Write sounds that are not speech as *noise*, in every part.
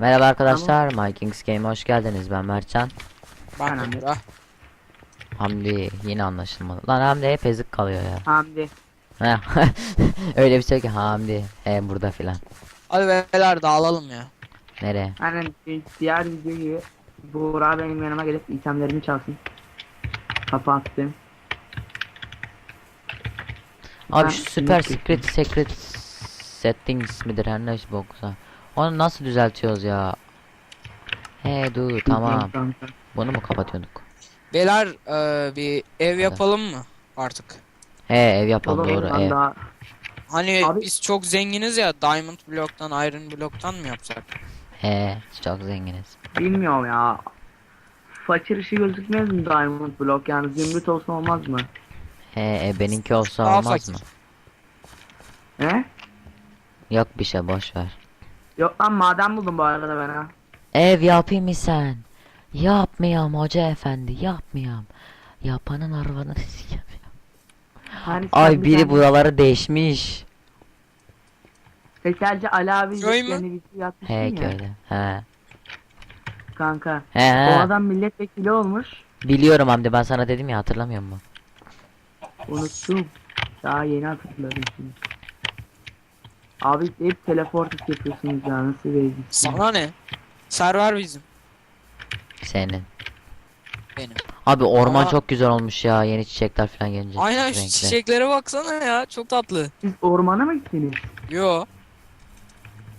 Merhaba arkadaşlar, My Kings Game'e hoş geldiniz. Ben Mertcan. Ben. Emrah. Hamdi yine anlaşılmadı. Lan Hamdi hep ezik kalıyor ya. Hamdi. Heh, *laughs* Öyle bir şey ki Hamdi he burada filan. Hadi beyler dağılalım ya. Nereye? Aynen di- diğer video gibi Buğra benim yanıma gelip itemlerimi çalsın. Kafa attım. Abi Ben şu süper secret secret settings midir her neyse boksa. Onu nasıl düzeltiyoruz ya? He dur tamam. Bunu mu kapatıyorduk? Beyler eee, bir ev yapalım mı artık? He ev yapalım Oğlum doğru ben ev. daha Hani Abi- biz çok zenginiz ya Diamond bloktan Iron bloktan mı yapsak? He çok zenginiz. bilmiyorum ya. Fakir işi gözükmez mi Diamond Block yani zümrüt olsa olmaz mı? He e, benimki olsa Daha olmaz fakir. mı? He? Yok bir şey boş ver. Yok lan maden buldum bu arada ben ha. Ev yapayım mı sen? Yapmayam hoca efendi yapmayam. Yapanın arabanı *laughs* sikeyim. Hani Ay bir biri tane buraları değişmiş. Tekelci Ali abi Köy mü? yeni video yapmıştın He ya köyde. He. kanka. He O he. adam milletvekili olmuş. Biliyorum Hamdi ben sana dedim ya hatırlamıyor musun? Unuttum. Daha yeni hatırladım şimdi. Abi hep teleport yapıyorsunuz ya nasıl vereceksiniz? Sana ne? Server bizim. Senin. Benim. Abi orman Aa. çok güzel olmuş ya yeni çiçekler falan gelince. Aynen şu renkli. çiçeklere baksana ya çok tatlı. Siz ormana mı gittiniz? Yo.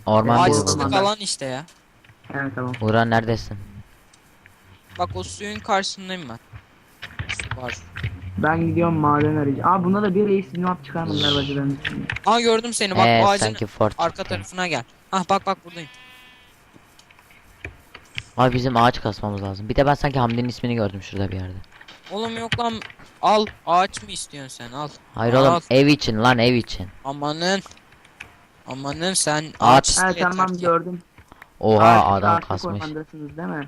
Orman Ağaçlık buldu. Ağaçlık alan işte ya. Evet tamam. Buğra neredesin? Bak o suyun karşısındayım ben. Su var. Ben gidiyorum maden arayacağım. Aa bunda da bir reis map çıkarmadılar bacıların üstünde. Aa gördüm seni bak bu ağacın sanki Fort. arka tarafına gel. Ah bak bak buradayım. Abi bizim ağaç kasmamız lazım. Bir de ben sanki Hamdi'nin ismini gördüm şurada bir yerde. Oğlum yok lan al ağaç mı istiyorsun sen al. Hayır Al. oğlum ev için lan ev için. Amanın. Amanın sen Ağaç. ağaç iste Ha yeter tamam ki. gördüm. Oha Ağaçlık- adam ağaçlık kasmış. ormandasınız değil mi?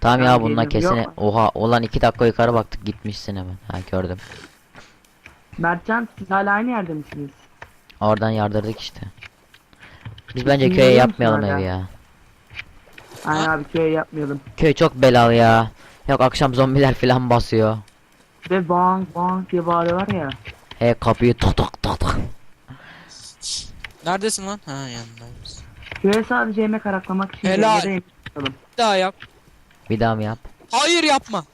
Tamam ya bununla kesin. Yok. Oha olan iki dakika yukarı baktık gitmişsin hemen. Ha gördüm. Mertcan siz hala aynı yerde misiniz? Oradan yardırdık işte. Biz bence köye yapmayalım evi ya. Aynen abi köye yapmayalım. Köy çok belalı ya. Yok akşam zombiler falan basıyor. Ve bang bang diye bağırıyorlar ya. He kapıyı tok tok tok tok. Neredesin lan? Ha yanındayız. Köye sadece yemek araklamak için Helal. Bir daha yap. Bir daha mı yap? Hayır yapma.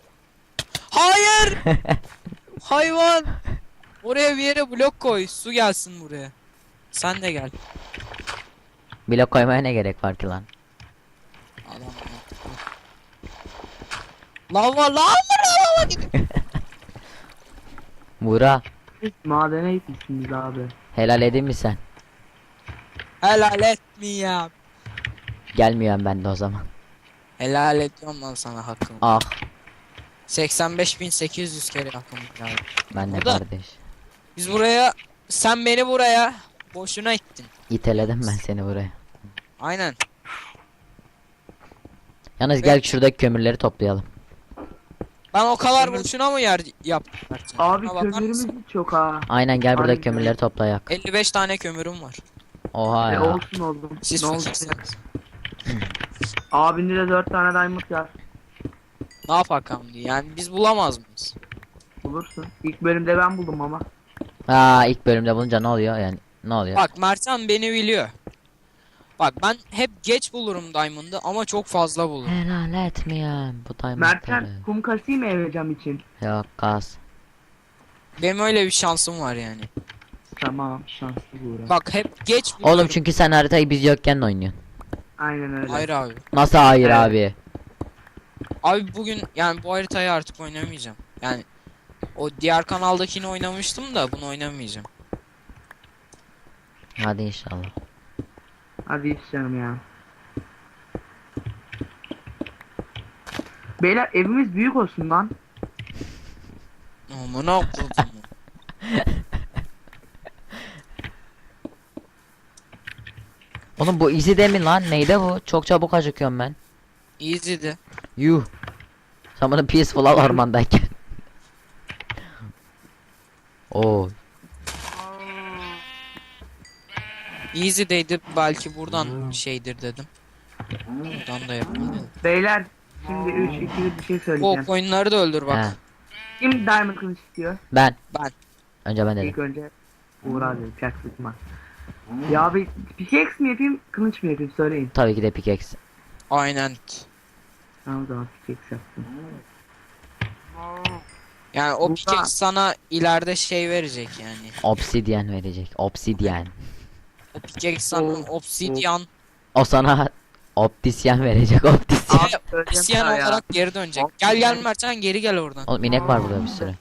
Hayır. *laughs* Hayvan. Oraya bir yere blok koy. Su gelsin buraya. Sen de gel. Bile koymaya ne gerek var ki lan? Adam Lava lava lava gidiyor. *laughs* Buğra Siz madene gitmişsiniz abi. helal edin mi sen? Helal etmeyeyim. Gelmiyorum ben de o zaman. Helal ediyorum lan sana hakkımı. Ah 85.800 kere hakkımı helal. ben de O da- kardeş. Biz buraya sen beni buraya boşuna ittin. İteledim ben seni buraya. Aynen. Yalnız gel şuradaki kömürleri toplayalım. Ben o kadar boşuna mı yer yaptım? Mertcan? Abi Şuna bakar kömürümüz mısın? hiç yok ha. Aynen gel buradaki Aynen. kömürleri toplayak. 55 tane kömürüm var. Oha E, ya. olsun oğlum. Siz ne oldu? Abinde de 4 tane diamond var. Ne yapakam diye. Yani biz bulamaz mıyız? Bulursun. İlk bölümde ben buldum ama. Aa ilk bölümde bulunca ne oluyor yani? Ne oluyor? Bak Mertcan beni biliyor. Bak ben hep geç bulurum Diamond'ı ama çok fazla bulurum. Helal etmeyen bu diamondları. Mertcan kum kasayım mı eve cam için? Yok kas. Benim öyle bir şansım var yani. Tamam şanslı bu Bak hep geç bulurum. Oğlum çünkü sen haritayı biz yokken oynuyorsun. Aynen öyle. Hayır abi. Nasıl hayır Evet. abi? Abi bugün yani bu haritayı artık oynamayacağım. Yani o diğer kanaldakini oynamıştım da bunu oynamayacağım. Hadi inşallah. Hadi canım ya. Beyler evimiz büyük olsun lan. Amına koydum. *laughs* Oğlum bu easy de mi lan? Neyde bu? Çok çabuk acıkıyorum ben. Easy'di. Yuh. Sen bana peaceful al ormandayken. *laughs* Oo. Easy'deydi belki buradan şeydir dedim. Buradan da yapalım. Beyler şimdi 3 2 bir şey Bu söyleyeceğim. oyunları da öldür bak. He, Kim diamond kılıç istiyor? ben. Ben. Önce ben dedim. İlk önce Uğur abi çak sıkma. Ya abi pickaxe mi yapayım kılıç mı yapayım söyleyin. Tabii ki de pickaxe. Aynen. Tamam o zaman pickaxe yaptım. Yani o Burada- pickaxe sana ileride şey verecek yani. Obsidian verecek. Obsidian. O pickaxe sana obsidian, O sana optisyen verecek. Optisyen. Abi obsidian ya. olarak geri dönecek. Gel gel Mertcan geri gel oradan. Oğlum inek var burada bir sürü.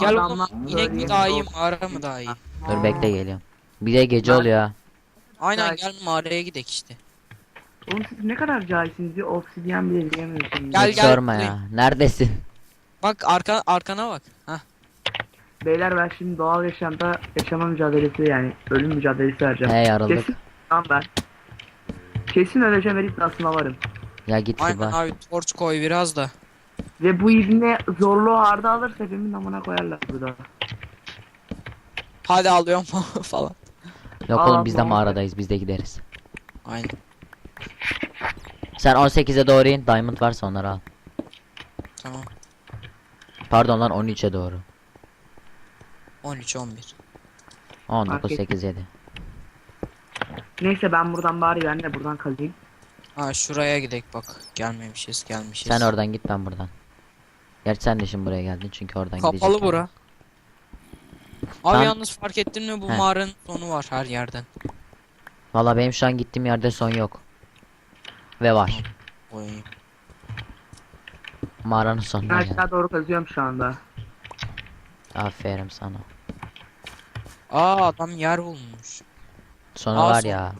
Gel oğlum Adamlar inek mi daha iyi mağara mı daha iyi? Dur bekle geliyorum. Bir de gece Ben- oluyor ha. Aynen Gel. gel mağaraya gidek işte. Oğlum siz ne kadar cahilsiniz ya obsidyen bile diyemiyorsunuz. Gel, Hiç gel, sorma ya. Neredesin? Bak arka arkana bak. Hah. Beyler ben şimdi doğal yaşamda yaşama mücadelesi yani ölüm mücadelesi vereceğim. Hey yarıldık. Kesin lan ben. Kesin öleceğim Elit aslına varım. Ya git Aynen Sıba. abi torç koy biraz da. Ve bu ibne zorluğu harda alırsa hepimiz amına koyarlar burada. Hadi alıyorum *laughs* falan. Yok Aa, oğlum biz de tamam. mağaradayız. Biz de gideriz. Aynen. Sen 18'e doğru in. Diamond varsa onları al. Tamam. Pardon lan 13'e doğru. 13 11. 19 Fark 8 7. Neyse ben buradan bari ben de buradan kalayım. Ha şuraya gidek bak. Gelmemişiz gelmişiz. Sen oradan git ben buradan. Gerçi sen de şimdi buraya geldin çünkü oradan Kapalı gidecekler. bura. Abi Ben- yalnız fark ettin mi bu He. mağaranın sonu var her yerden. Valla benim şu an gittiğim yerde son yok. Ve var. Oy. Mağaranın Ben sonuna geldim. aşağı doğru kazıyorum şu anda. Aferin sana. Aa adam yer bulmuş. Sonu Aa, var son ya.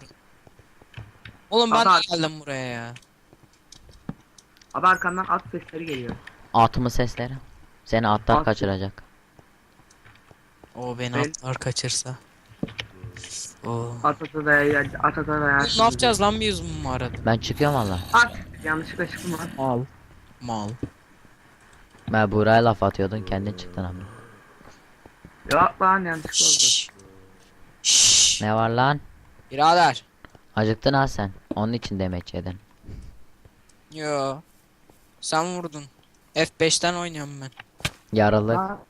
Oğlum ben Adam- de geldim buraya ya. Abi arkamdan at sesleri geliyor. Atımı sesleri. Seni atlar At- kaçıracak. O beni Ben- atlar kaçırsa. Oo. At ata daya at ata daya. Oğlum ne yapacağız lan biz bu mağarada? Ben çıkıyorum valla. At. Yanlışlıkla çıktım lan. Mal. Mal. Ben Buğra'ya laf atıyordun kendin çıktın ama. Yok lan yanlışlıkla oldu. Şşş. Şşş. Ne var lan? Birader. Acıktın ha sen. Onun için demeç yedin. Yo. Sen vurdun. F5'ten oynuyorum ben. Yarılık. Aa, Ne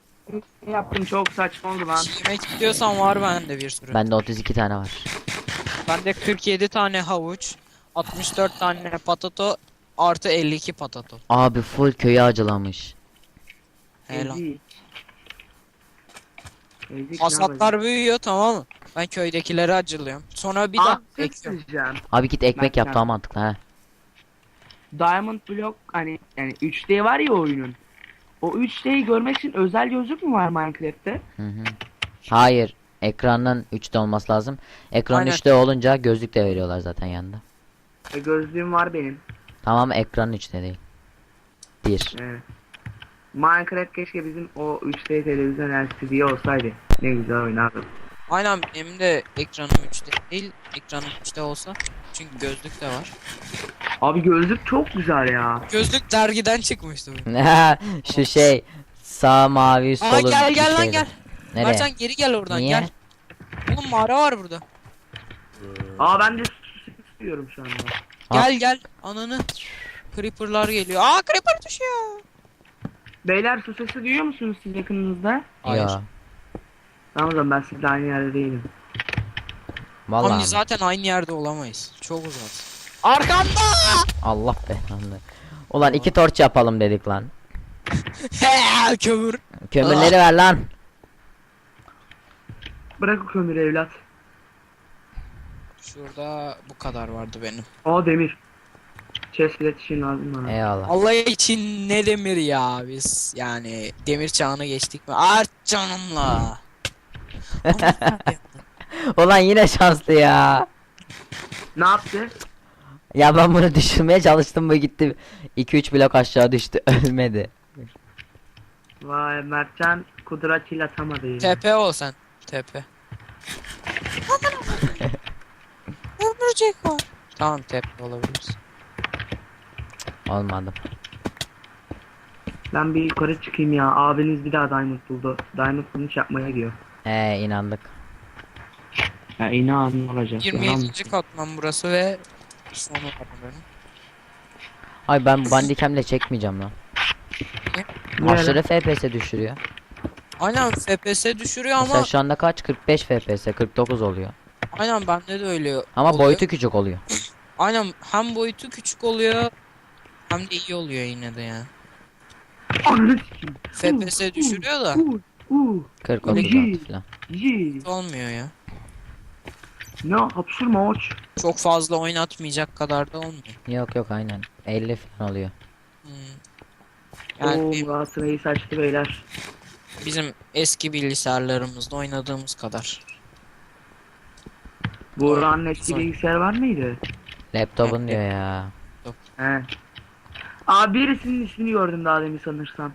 yaptım çok saçma oldu lan. Yemek istiyorsan var bende bir sürü. Bende 32 tane var. Bende 47 tane havuç, 64 tane patato, artı 52 patato. Abi full köyü acılamış. Helal. Ezik. Ezik? Hasatlar büyüyor tamam mı? Ben köydekileri acılıyorum. Sonra bir daha ekiyorum. söyleyeceğim. Abi git ekmek yap Ben- daha mantıklı ha. Diamond Block hani yani 3D var ya oyunun. O 3D'yi görmek için özel gözlük mü var Minecraft'te? Hı hı. Hayır. Ekranın 3'te olması lazım. Ekran Aynen. 3'te olunca gözlük de veriyorlar zaten yanında. E, gözlüğüm var benim. Tamam ekranın 3'te değil. 1. Evet. Minecraft keşke bizim o 3D televizyon LCD olsaydı. Ne güzel oynardım. Aynen benim de ekranım 3'te değil, ekranım 3'te olsa. Çünkü gözlük de var. Abi gözlük çok güzel ya. Gözlük dergiden çıkmıştı bu. *laughs* Şu şey sağ mavi sol Aa gel gel lan gel. Nereye? Mercan geri gel oradan Niye? gel. Oğlum mağara var burada. Aa ben de istiyorum şu anda. Ha. Gel gel. Ananı. Creeper'lar geliyor. Aa creeper düşüyor. Beyler su sesi duyuyor musunuz siz yakınınızda? Hayır. Ya. Tamam o zaman ben sizinle aynı yerde değilim. Vallahi. Mi? zaten aynı yerde olamayız. Çok uzak. Arkanda. Allah belanı. Ulan iki torç yapalım dedik lan. He kömür. Kömürleri ver lan. Bırak o kömürü evlat. Şurada bu kadar vardı benim. Aa demir. Chest için lazım bana. Eyvallah. Allah için ne demir ya biz yani demir çağına geçtik mi? Art canımla. *laughs* Ulan yine şanslı ya. Ne yaptı? Ya ben bunu düşürmeye çalıştım bu gitti. 2-3 blok aşağı düştü *laughs* ölmedi. Vay Mertcan kudratıyla atamadı yine. TP ol sen. TP. *laughs* Ömürcek var. Tamam TP olabiliriz. Olmadı. Ben bir yukarı çıkayım ya. Abiniz bir daha diamond buldu. Diamond kılıç yapmaya gidiyor. He inandık. Ya inan olacak. yalan mı? 27. katman burası ve Ay ben bandicam'le çekmeyeceğim lan. Niye Aşırı FPS düşürüyor. Aynen FPS düşürüyor Mesela ama şu anda kaç? 45 FPS, 49 oluyor. aynen bende de öyle Ama oluyor. boyutu küçük oluyor. *sniffs* Aynen hem boyutu küçük oluyor hem de iyi oluyor yine de ya. Ananı sikeyim. FPS düşürüyor da Uh, uh, 40 Öyle 36 değil. falan. olmuyor ya. Ne hapşırma aç. Çok fazla oynatmayacak kadar da olmuyor. Yok yok aynen. 50 falan oluyor. Hmm. Yani Oo Galatasaray'ı saçtı beyler. bizim eski bilgisayarlarımızda oynadığımız kadar. Buğra'nın eski Sorry. bilgisayar var mıydı? Laptopun diyor ya. He. Abi birisinin ismini gördüm daha demin sanırsam.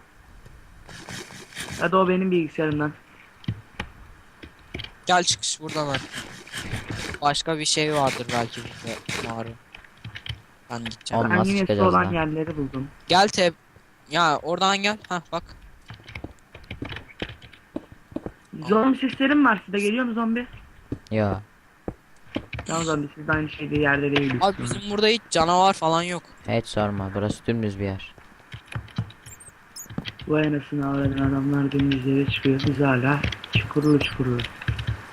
Ya da o benim bilgisayarımdan. Gel çıkış burada var. Başka bir şey vardır belki burada var. Ben gideceğim. Oğlum ben nasıl yine su çıkacağız olan lan? yerleri buldum. Gel teb. Ya oradan gel. Ha bak. Zombi seslerim var size geliyor mu zombi? Ya. Tamam zombi siz de aynı şeyde yerde değiliz. Abi bizim burada hiç canavar falan yok. Hiç sorma. Burası dümdüz bir yer. Bu anasını avradan adamlar dümdüz yere çıkıyor. Biz hala çukurlu çukurlu.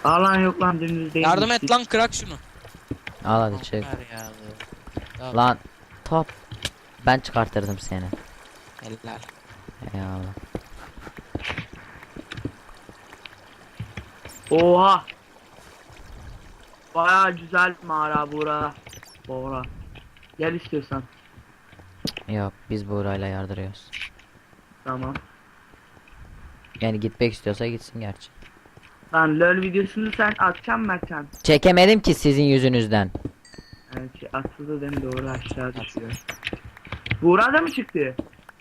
Aa lan yok lan dümdüz değil. Yardım et lan kırak şunu. Al hadi çık. Ver ya. Ya, Lan top. Ben çıkartırdım seni. Helal. Eyvallah. Oha. Baya güzel mağara bura. Bora. Gel istiyorsan. Yok biz Buğra'yla yardırıyoruz. Tamam. Yani gitmek istiyorsa gitsin gerçi. Lan LOL videosunu sen atacağım Mertcan. Çekemedim ki sizin yüzünüzden. Evet şey, atıldı değil mi? Doğru aşağı düşüyor. Buğra da mı çıktı?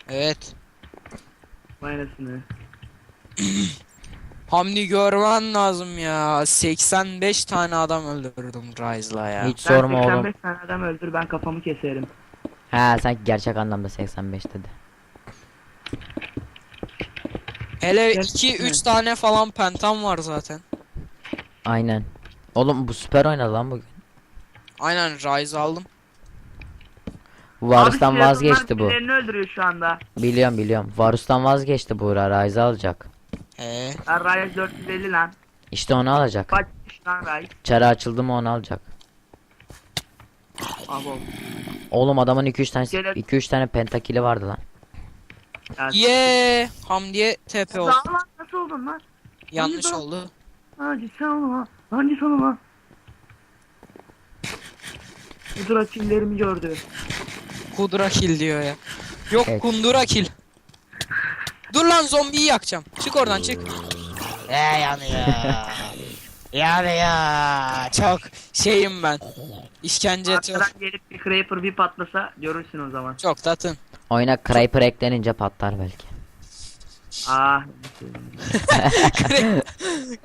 Evet. Vay anasını. *clears throat* Hamdi görmen lazım ya. 85 tane adam öldürdüm Rise'la ya. Hiç Sen sorma 85 oğlum. tane adam öldür ben kafamı keserim. Ha sanki gerçek anlamda 85 dedi. Hele Gerçekten 2 mi? 3 tane falan pentam var zaten. Aynen. Oğlum bu süper oynadı lan bugün. Aynen Rise aldım. Varus'tan Abi, vazgeçti bu. Birilerini öldürüyor şu anda. Biliyorum biliyorum. Varus'tan vazgeçti Buğra. Ryze alacak. He. Ben Ryze 450 lan. İşte onu alacak. Kaçmış lan Ryze. Çarı açıldı mı onu alacak. Abo. Oğlum adamın 2-3 tane Gene- 2-3 tane pentakili vardı lan. Ya, Ye Hamdi'ye TP oldu. Sağ lan nasıl oldun lan? Yanlış Hamdi oldu. Hadi sen olma. Hadi sen olma. Kudra killerimi gördü. Kudra kill diyor ya. Yok Evet. kundura kill. Dur lan zombiyi yakacağım. Çık oradan çık. Eee *laughs* yanıyor. Yanıyor. Çok şeyim ben. İşkence çok. Arkadan gelip bir Creeper bir patlasa görürsün o zaman. Çok tatın. Oyuna Creeper eklenince patlar belki. Ah.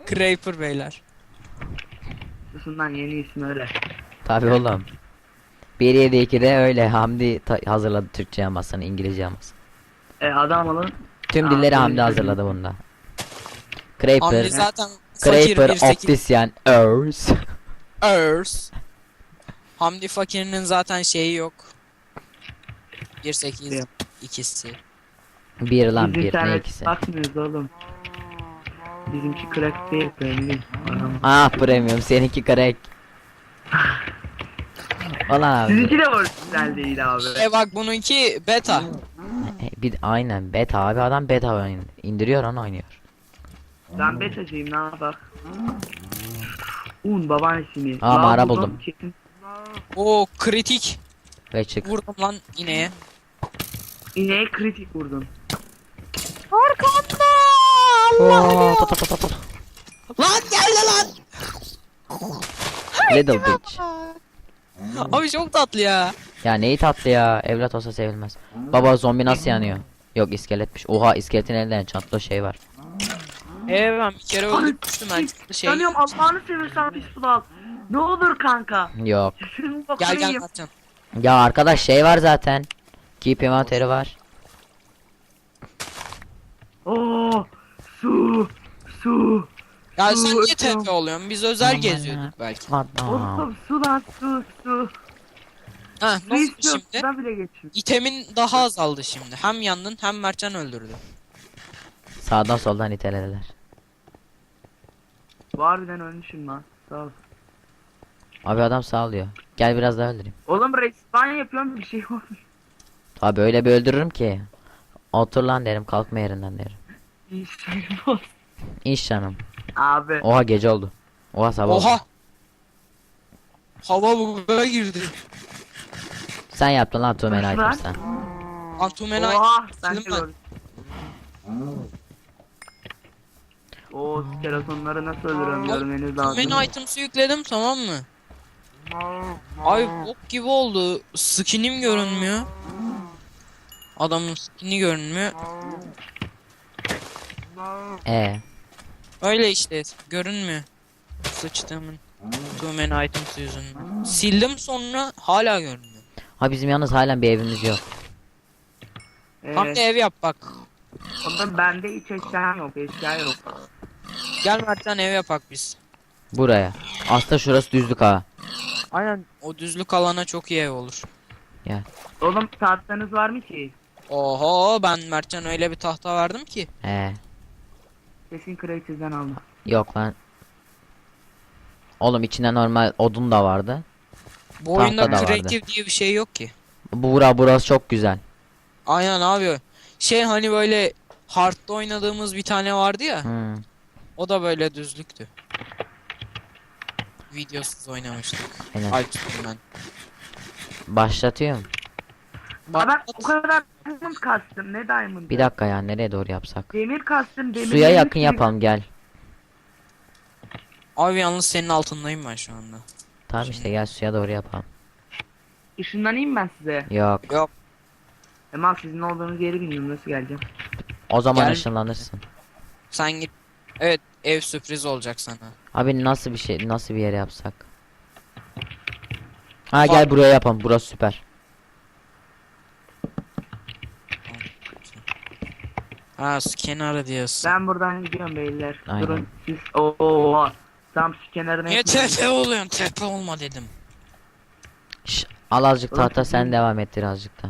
*laughs* Creeper beyler. Susun lan yeni isim öyle. Tabi oğlum. 1.7.2'de öyle Hamdi hazırladı Türkçe yamasını, İngilizce yamasını. E adam alın. Tüm dilleri Hamdi hazırladı bunda. Hamdi Creeper, zaten fakir Creeper. Optician, Earth. *laughs* Earth. Hamdi fakirinin zaten şeyi yok. 1.8 Yok. ikisi. Bir lan Biz bir ne internet ikisi. bakmıyoruz oğlum. Bizimki crack değil premium. Anam. Ah premium seninki crack. Ulan abi. Sizinki de orijinal değil abi. E bak bununki beta. E, Bir aynen beta abi adam beta oynuyor. İndiriyor onu oynuyor. Ben betacıyım ne yapak. Un babaannesini. Aa, mağara buldum. kesin- O kritik. Ve çık. Vurdum lan ineğe. İneğe kritik ta ta ta ta. Lan geldi lan. Little bitch. Abi çok tatlı ya. Ya neyi tatlı ya. Evlat olsa sevilmez. Baba zombi nasıl yanıyor? Yok iskeletmiş. Oha iskeletin elinde çantlı şey var. Evet ben bir kere öldürmüştüm ben şey. Yanıyorum Allah'ını seversen pis al. Ne olur kanka. Yok. Gel gel. Mertcan. Ya arkadaş şey var zaten. Keep inventörü var. Oo, su, su. Ya Su, sen niye öpüyorum. TP oluyorsun? Biz özel geziyorduk belki. Adam. Oğlum su lan su su. Ha nasıl istiyor. şimdi? Sudan bile geçmiyor. İtemin daha azaldı şimdi. Hem yandın hem Mertcan öldürdü. Sağdan soldan itelediler. Harbiden ölmüşüm lan. Sağ ol. Abi adam sağlıyor. Gel biraz daha öldüreyim. Oğlum respawn yapıyorum bir şey olmuyor. Abi öyle bir öldürürüm ki. Otur lan derim kalkma yerinden derim. İşlerim olsun. *laughs* İş canım. Abi. Oha gece oldu. Oha sabah oldu. Oha! Hava buga girdi. Sen yaptın lan Tumen Nasıl lan? sen. Antumenay. Oha sen de gördün. Oo skeletonları nasıl öldürüyorum görmeniz lazım. Tumen items'ı yükledim tamam mı? Ay bok gibi oldu. Skinim görünmüyor. Adamın skini görünmüyor. E Öyle işte görünmüyor. Sıçtığımın Tumen items yüzünden. Sildim sonra hala görünmüyor. Ha bizim yalnız halen bir evimiz yok. Tam Evet. da ev yap bak. Onda bende hiç eşya yok, eşya yok. Gel Mertcan ev yapak biz. Buraya. Aslında şurası düzlük ha. Aynen. O düzlük alana çok iyi ev olur. Oğlum tahtanız var mı ki? Oho ben Mertcan öyle bir tahta verdim ki. He. Kesin Creative'den aldım. Yok lan. Oğlum içinde normal odun da vardı. Bu oyunda Tahta da vardı. diye bir şey yok ki. Bu bura burası çok güzel. Aynen abi. Şey hani böyle hard'da oynadığımız bir tane vardı ya. Hmm. O da böyle düzlüktü. Videosuz oynamıştık. Aynen. Ben. Başlatıyorum. Aa ben o kadar diamond kastım, ne diamond? Bir dakika ya nereye doğru yapsak? Demir kastım, demir. Suya demir yakın yapalım gel. Abi yalnız senin altındayım ben şu anda. Tamam işte gel suya doğru yapalım. Işınlanayım ben size. Yok. Yok. Hemen sizin olduğunuz yeri bilmiyorum nasıl geleceğim. O zaman Gel. ışınlanırsın. Sen git. Evet ev sürpriz olacak sana. Abi nasıl bir şey nasıl bir yere yapsak? Ha gel buraya yapalım. Burası süper. Ha kenarı diyorsun. Ben buradan gidiyorum beyler. Aynen. Durun siz. Oo. Tam su kenarına Niye tepe oluyorsun? Tepe olma dedim. Şş, al azıcık tahta sen devam ettir azıcık da.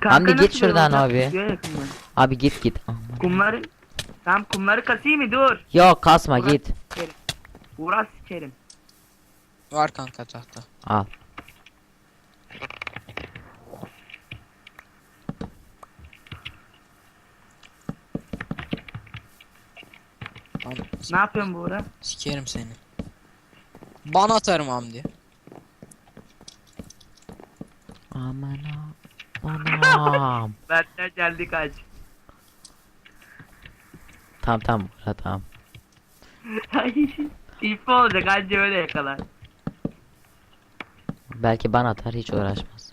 Kanka Hamdi git nasıl şuradan olacak? abi. Abi git git. Aman. Kumları. Tam kumları kasayım mı? Dur. Yok kasma Uğraş git. sikerim. Uğraş sikerim. Var kanka tahta. Al. Ne yapıyorsun bu uğra? Sikerim seni. Ban atarım Hamdi. Aman Anam. *laughs* Benden geldi kaç. Tamam tamam Bura, tamam. *laughs* İpi olacak anca öyle yakalar. Belki bana atar hiç uğraşmaz.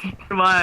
Siktir vay.